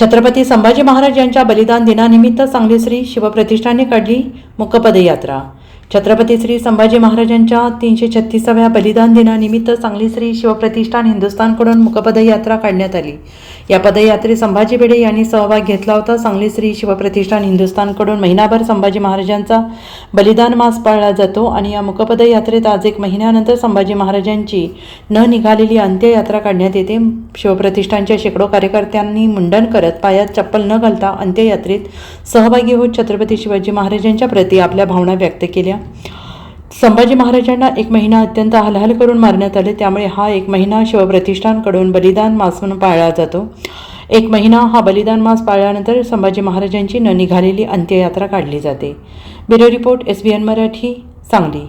छत्रपती संभाजी महाराज यांच्या बलिदान दिनानिमित्त सांगली श्री शिवप्रतिष्ठाने काढली मुकपदयात्रा. छत्रपती श्री संभाजी महाराजांच्या तीनशे छत्तीसाव्या बलिदान दिनानिमित्त सांगली श्री शिवप्रतिष्ठान हिंदुस्थानकडून मुखपदयात्रा काढण्यात आली. या पदयात्रेत संभाजी भिडे यांनी सहभाग घेतला होता. सांगली श्री शिवप्रतिष्ठान हिंदुस्थानकडून महिनाभर संभाजी महाराजांचा बलिदान मास पाळला जातो आणि या मुखपदयात्रेत आज एक महिन्यानंतर संभाजी महाराजांची न निघालेली अंत्ययात्रा काढण्यात येते. शिवप्रतिष्ठानच्या शेकडो कार्यकर्त्यांनी मुंडन करत पायात चप्पल न घालता अंत्ययात्रेत सहभागी होत छत्रपती शिवाजी महाराजांच्या प्रती आपल्या भावना व्यक्त केल्या. संभाजी महाराजांना एक महिना अत्यंत हलहल करून मारण्यात आले. त्यामुळे हा एक महिना शिवप्रतिष्ठानकडून बलिदान मास म्हणून पाळला जातो. एक महिना हा बलिदान मास पाळल्यानंतर संभाजी महाराजांची न निघालेली अंत्ययात्रा काढली जाते. Bureau report S B N Marathi Sangli.